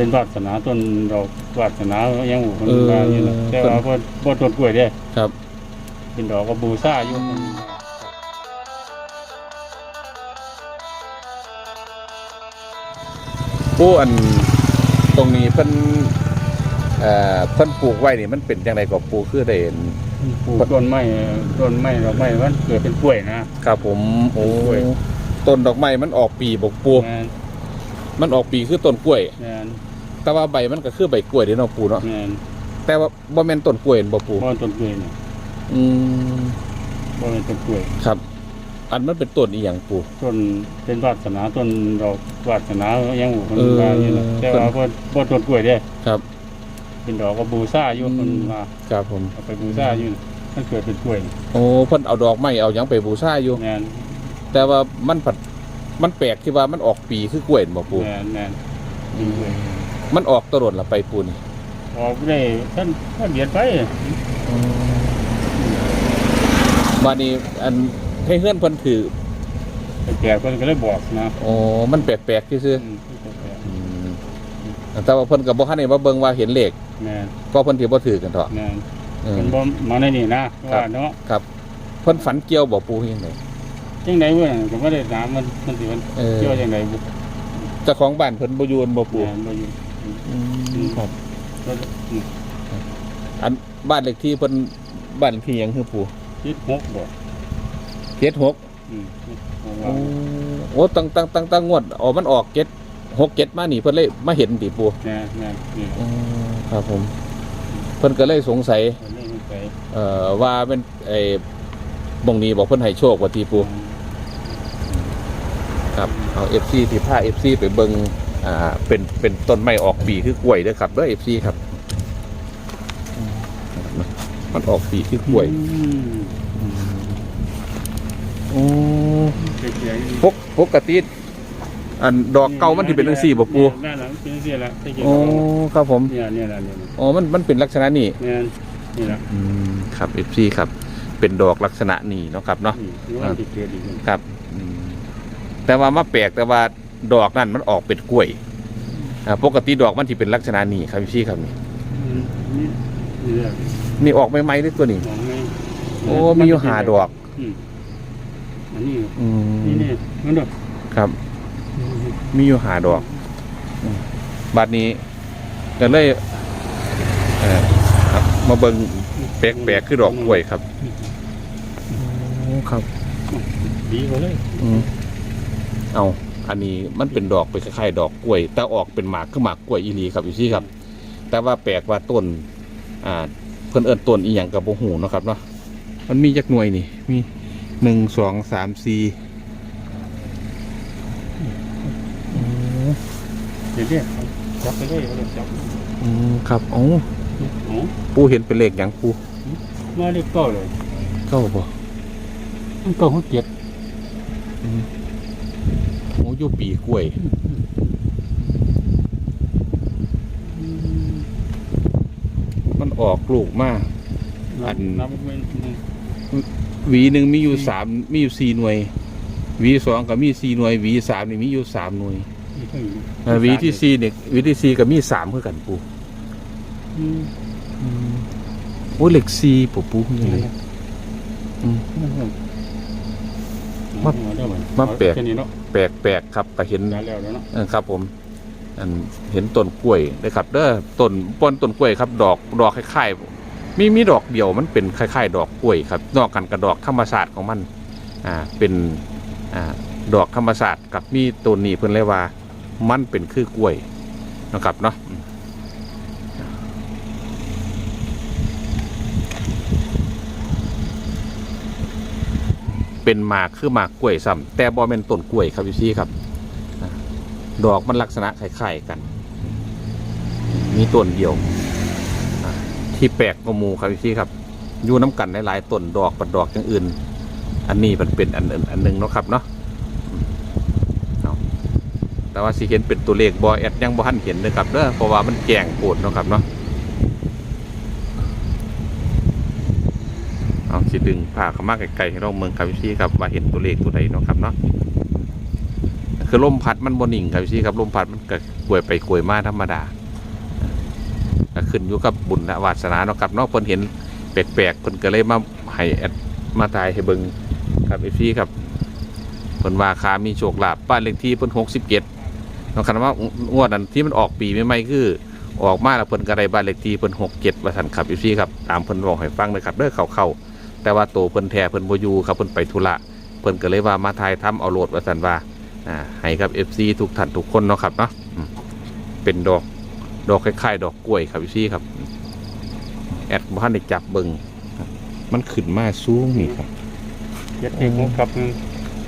เป็นวาสนาต้นดอกวาสนายังหูคนเออว่าอยู่นะแต่ว่าบ่บ่ต้นกล้วยเด้ครับ เป็นดอกก็บูชาอยู่คนว่าปูอันตรงนี้เพิ่นเอ่อเพิ่นปลูกไว้นี่มันเป็นจังไดก็ปูคือได้เห็นปลูกต้นไม้ต้นไม้ดอกไม้มันเกิดเป็นกล้วยนะครับผมโอ้กล้วยต้นดอกไม้มันออกปีบกปูแม่นมันออกปีคือต้นกล้วย แม่นแต่ว่าใบมันก็คือใบกล้วยเด้เนาะปูเนาะแม่นแต่ว่าบ่แม่นต้นกล้วยเห็นบ่ปูบ่ต้นกล้วยนี่อืมบ่เป็นต้นกล้วย ครับ อันมันเป็นต้นอีหยังปู ต้นเป็นวาสนาต้นดอกวาสนายังหูคนเออว่าอยู่นะแต่ว่าบ่บ่ต้นกล้วยเด้ครับ เป็นดอกก็บูชาอยู่คนว่าครับผม เอาไปบูชาอยู่นะมันเกิดเป็นกล้วยนี่โอ้เพิ่นเอาดอกไม้เอาหยังไปบูชาอยู่ แม่นแต่ว่ามันผัดมันแปลกที่ว่ามันออกปีคือกล้วยเห็นบ่ปู แม่นแม่นเป็นกล้วย มันออกตลอดละไปปูนี่ออกได้ท่านท่านเดียดไปบัดนี้อันให้เพื่อนเพิ่นถือแต่แก่เพิ่นก็เลยบอกนะโอ้มันแปลกๆซื่ออืมๆอืมแต่ว่าเพิ่นก็บ่ทันได้มาเบิ่งว่าเห็นเลขแม่นก็เพิ่นสิบ่ถือกันเถาะแม่นเออเพิ่นบ่มาในนี่นะว่าเนาะครับเพิ่นฝันเกี่ยวบ่ปูยังไงจังได๋เว้ยก็บ่ได้ถามมันมันสิมันเออเกี่ยวจังไดบุเจ้าของบ้านเพิ่นบ่อยู่บ่ปูแม่นบ่อยู่ อืมครับก็อืมอันบ้านเลขที่เพิ่นบ้านเลขที่หยังคือปูคิดหกบ่76อืมคิดหกโอ้ว่าโอ้ตั้งตั้งตั้งตั้งงวดอ๋อมันออก7 6 7มานี่เพิ่นเลยมาเห็นติปูแม่นแม่นนี่อืมครับผม เพิ่นก็เลยสงสัยเพิ่นเลยสงสัยเอ่อว่าเป็นไอ้บ่งนี้บอกเพิ่นให้โชคว่าที่ปูครับเอา FC ที่พา FC ไปเบิ่ง อ่าเป็นเป็นต้นไม้ออกปีคือกล้วยเด้อครับเด้อ FC ครับอืมมันออกปีคือกล้วยอืมโอ้เด็กๆปกปกติอันดอกเก่ามันที่เป็นจังซี่บ่ปูแม่นล่ะมันเป็นจังซี่ล่ะที่เกี่ยวโอ้กับครับผมเนี่ยเนี่ยล่ะเนี่ยล่ะอ๋อมันมันเป็นลักษณะนี้แม่นนี่ล่ะอืมครับ FC ครับ เป็นดอกลักษณะนี้เนาะครับเนาะอืมนี่ว่าที่เกิดอีกนี่ครับอืมแต่ว่ามาแปลกแต่ว่า ดอกนั่นมันออกเป็นกล้วยอ่าปกติดอกมันที่เป็นลักษณะนี้ครับพี่ครับนี่อืมนี่นี่ล่ะนี่ออกใหม่ๆด้วยตัวนี้ มองไงโอ้มีอยู่หาดอก อืมอันนี้อืมนี่นี่มันดอกครับ มีอยู่หาดอกอืมบัดนี้ก็เลยเอ่อครับมาเบิ่งแปลกๆคือดอกกล้วยครับครับดีกว่าเลย อืมเอา อันนี้มันเป็นดอกเป็นคล้ายๆดอกกล้วย แต่ออกเป็นหมากคือหมากกล้วยอีหลีครับอยู่ที่ครับ แต่ว่าแปลกว่าต้นอ่าเพิ่นเอิ้นต้นอีหยังกับบ่ฮู้เนาะครับเนาะมันมีจักหน่วยนี่ มีหนึ่งสองสามสี่เดี๋ยวเนี่ยจับไปเลยเอาเลยจับอืมครับโอ้โอ้ปูเห็นเป็นเลขหยังปูมาเรียกเก้าเลยเก้าบ่มันเก้าเขาเจ็ดโอ้อยู่ปีกล้วย มันออกลูกมาอัน นับเป็นหวีหนึ่งมีอยู่สามมีอยู่สี่หน่วยหวีสองก็มีสี่หน่วยหวีสามนี่มีอยู่สามหน่วยเอ่อหวีที่สี่เนี่ยหวีที่สี่ก็มีสามคือกันปูอืมโอ้เหล็กสี่ปูปูยังไงอืม มามาแปลกแค่นี้เนาะแปลกแปลกครับก็เห็นได้แล้วแล้วเนาะเออครับ ผมอันเห็นต้นกล้วยนะครับเด้อต้นป้นต้นกล้วยครับ ดอกดอกคล้ายๆมีมีดอกเดียวมันเป็นคล้ายๆ ดอกกล้วยครับนอกกันกับดอกธรรมศาสตร์ของมันอ่าเป็นอ่าดอกธรรมศาสตร์กับมีตัวนี้เพิ่นเลยว่า มันเป็นคือกล้วยนะครับเนาะ เป็นหมากคือหมากกล้วยซ้ำแต่บ่เป็นต้นกล้วยครับพี่ซี่ครับ ดอกมันลักษณะคล้ายๆกัน มีต้นเดียว ที่แปลกกว่ามูครับพี่ซี่ครับอยู่น้ำกันหลายๆต้นดอกปัดดอกอย่างอื่น อันนี้มันเป็นอันอันอันหนึ่งเนาะครับเนาะแต่ว่าสิเห็นเป็นตัวเลขบอแอดยังบ่ทันเห็นเลยครับเด้อเพราะว่ามันแกงโกดเนาะครับเนาะเอา สิดึงผ่าเข้ามาไกลๆให้เราเมืองครับพี่ครับว่าเห็นตัวเลขตัวใดเนาะครับเนาะคือลมพัดมันบนิ่งครับพี่ครับลมพัดมันก็กวยไปกวยมาธรรมดาขึ้นอยู่กับบุญและวาสนาเนาะครับเนาะเพิ่นเห็นแปลกๆเพิ่นก็เลยมาให้แอดมาตายให้เบิงครับพี่ครับเพิ่นว่าคามีโชคลาภบ้านเลขที่เพิ่น67เนาะคันว่างวดนั้นที่มันออกปีใหม่ๆคือออกมาแล้วเพิ่นก็ได้บ้านเลขที่เพิ่น67ว่าซั่นครับพี่ครับตามเพิ่นบอกให้ฟังเลยครับเด้อเข้าๆ แต่ว่าโตเพิ่นแท้เพิ่นบ่อยู่ครับเพิ่นไปธุระเพิ่นก็เลยว่ามาทายทำเอาโลดว่าซั่นว่าอ่าให้กับ FC ทุกท่านทุกคนเนาะครับเนาะอืมเป็นดอกดอกคล้ายๆ ดอกกล้วยครับพี่ครับ แอดบ้านได้จับเบิงครับมันขึ้นมาสูงนี่ครับ เจ็ดสิบหกทับหนึ่ง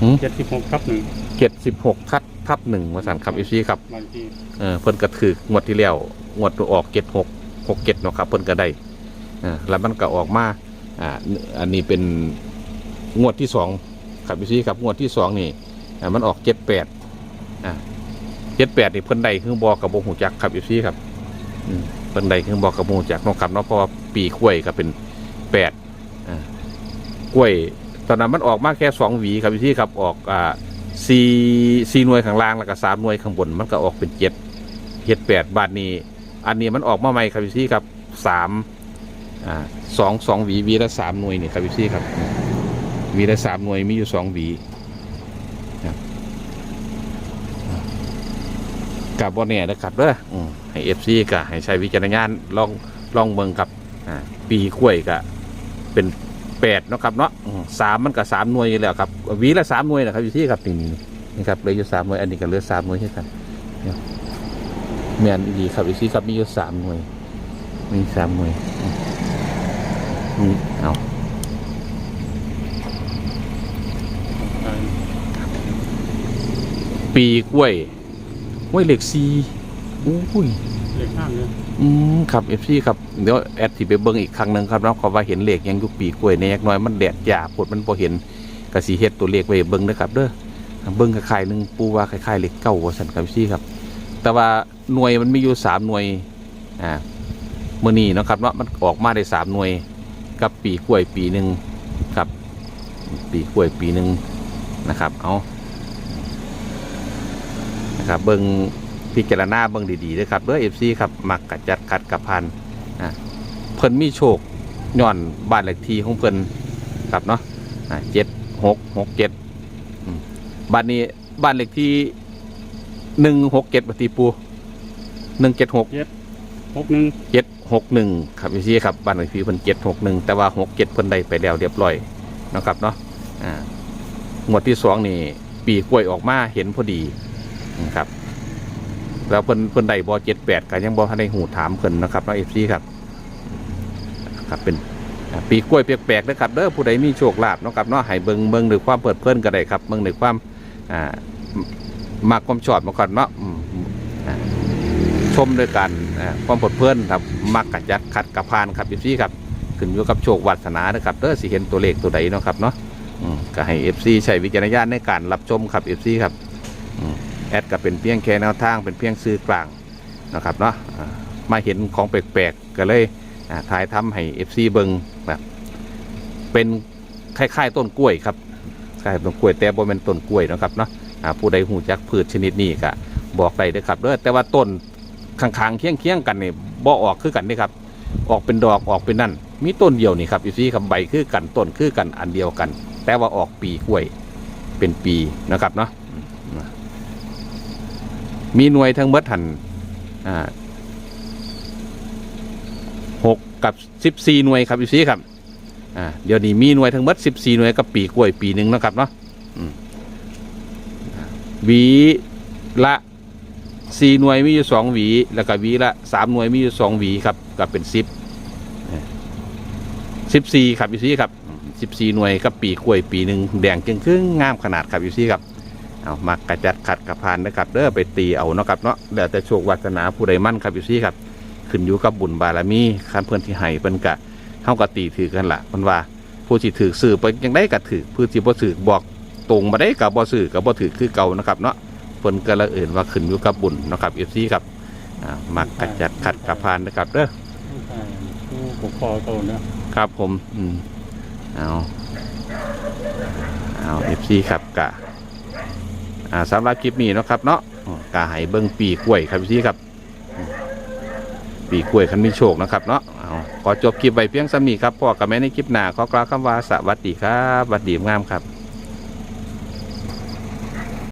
หืม เจ็ดสิบหกทับหนึ่งเจ็ดสิบหกทับทับหนึ่งมาสั่นครับพี่ครับ บางทีเออเพิ่นกระถืองวดที่แล้วงวดตัวออกเจ็ดหกหกเจ็ดเนาะครับเพิ่นก็ได้อ่าแล้วมันก็ออกมา อ่าอันนี้เป็นงวดที่สองครับพี่ครับงวดที่สองนี่มันออกเจ็ดแปดอ่าเจ็ดแปดนี่เพิ่นได้คือบอกกับโบหูจักครับพี่ครับเพิ่นได้คือบอกกับโบหูจักเนาะครับเนาะเพราะว่าปีกล้วยก็เป็นแปดอ่ากล้วยตอนนั้นมันออกมาแค่สองหวีครับพี่ครับออกอ่าสี่สี่หน่วยข้างล่างแล้วก็สามหน่วยข้างบน มันก็ออกเป็นเจ็ดเจ็ดแปดบาทนี้ อันนี้มันออกมาใหม่ครับพี่ครับสาม อ่าสองสองหวีหวีละสามหน่วยนี่ครับพี่ซี่ครับหวีละสามหน่วยมีอยู่สองหวีครับกับบอเนี่ยนะครับเด้อให้เอฟซีกับให้ใช้วิจารณญาณลองลองเบิ่งครับปีกล้วยกับเป็นแปดนะครับเนาะสามมันกับสามหน่วยอยู่แล้วครับหวีละสามหน่วยนะครับอยู่ที่ครับนี่นี่นี่ครับเลยอยู่สามหน่วยอันนี้ก็เหลือสามหน่วยใช่ไหมแมนดีครับอีกทีครับมีอยู่สามหน่วยมีสามหน่วย อืมอืมเอาปีกล้วยกล้วยเหล็กซีอุ้ยเลขห้างเนี่ยอืมครับเอฟซีครับเดี๋ยวแอดที่ไปเบิ้งอีกครั้งหนึ่งครับเนาะขอว่าเห็นเลขยังอยู่ปีกล้วยในยักน้อยมันแดดจ่าปวดมันพอเห็นกระสีเฮ็ดตัวเลขไว้เบิ้งนะครับเด้อเบิ้งคล้ายๆหนึ่งปูว่าคล้ายๆเลขเก้าว่าสันครับพี่ครับ แต่ว่าหน่วยมันมีอยู่สามหน่วยอ่ามื่อนี้เนาะครับเนาะมันออกมาได้สามหน่วย กับปีกล้วยปีหนึ่งครับ ปีกล้วยปีหนึ่งนะครับ เอานะครับเบิ้งพิจารณาเบิ้งดีๆด้วยครับเด้อเอฟซีครับมักกัดจัดขัดกับพันอ่าเพิ่นมีโชคย้อนบ้านเลขที่ของเพิ่นครับเนาะเจ็ดหกหกเจ็ดบ้านนี้บ้านเลขที่หนึ่งหกเจ็ดปฏิปูหนึ่งเจ็ดหกหกหนึ่งเจ็ด หกหนึ่งครับพี่ซี่ครับบ้านเลขที่เพิ่นเจ็ดหกหนึ่งแต่ว่าหกเจ็ดเพิ่นได้ไปแล้วเรียบร้อยนะครับเนาะอ่างวดที่สองนี่ปีกล้วยออกมาเห็นพอดีนะครับ แล้วเพิ่นเพิ่นได้บอเจ็ดแปดก็ยังบอทันได้หูถามเพิ่นนะครับเนาะเอฟซีครับครับเป็นปีกล้วยแปลกๆนะครับเด้อผู้ใดมีโชคลาภนะครับเนาะให้เบิ่งเบิ่งด้วยความเปิดเพลินก็ได้ครับเบิ่งด้วยความอ่ามากความชอบมาก่อนเนาะ ชมด้วยกันความผดเพลินครับมักกัดยัดขัดกระพานครับพี่ซีครับขึ้นอยู่กับโชควาสนานะครับเด้อสิเห็นตัวเลขตัวใดเนาะครับเนาะก็ให้เอฟซีใช้วิจารณญาณในการรับชมครับเอฟซีครับแอดก็เป็นเพียงแค่แนวทางเป็นเพียงซื้อกลางนะครับเนาะมาเห็นของแปลกๆก็เลยอ่าถ่ายทำให้เอฟซีเบิงแบบเป็นคล้ายๆต้นกล้วยครับคล้ายต้นกล้วยแต่บ่เป็นต้นกล้วยนะครับเนาะผู้ใดหูจักพืชชนิดนี้ก็บอกได้เด้อครับเด้อแต่ว่าต้น ข้างๆเคียงๆกันเนี่ยบ่ออกคือกันนี่ครับ ออกเป็นดอกออกเป็นนั่น มีต้นเดียวนี่ครับอยู่ที่คำใบคือกันต้นคือกันอันเดียวกัน แต่ว่าออกปีกล้วย เป็นปีนะครับเนาะมีหน่วยทั้งเมดหันอ่าหกกับสิบสี่หน่วยครับอยู่ที่ครับอ่าเดี๋ยวนี้มีหน่วยทั้งเมดสิบสี่หน่วยกับปีกล้วยปีหนึ่งนะครับเนาะวีละ สี่หน่วยมีอยู่สองหวี แล้วก็หวีละสามหน่วยมีอยู่สองหวีครับก็เป็นสิบสิบสี่ครับอยู่ซี่ครับสิบสี่หน่วยกับปีกล้วยปีหนึ่งแดงจึงครึ่งงามขนาดครับอยู่ซี่ครับเอามากระจัดขัดกระพานนะครับเด้อไปตีเอาเนาะครับเนาะแล้วแต่โชควาสนาผู้ใดมั่นครับอยู่ซี่ครับ ขึ้นอยู่กับบุญบารมีคันเพื่อนที่ให้เพิ่นกะเฮากะตีถือกันละเพิ่นว่าผู้ที่ถือสื่อไปยังได้กะถือผู้ที่บ่ถือบอกตรงมาได้กับบ่สื่อกับบ่ถือคือเก่านะครับเนาะ พิ่นก็ละเอื่นว่าขึ้นอยู่กับบุญเนาะครับเอฟซีครับอ่ามักกัดจัดขัดกระพานนะครับเด้อใช่ผู้ปกครองโตนะครับผมอืมเอาเอาเอฟซีครับกะอ่าสำหรับคลิปนี้เนาะครับเนาะอืมกาให้เบิ้งปีกล้วยครับพี่ครับอืมปีกล้วยคันมีโชคนะครับเนาะเอาขอจบคลิปไว้เพียงสำนีครับพ่อกับแม่ในคลิปหน้าขอกล่าวคำว่าสวัสดีครับสวัสดีงามครับ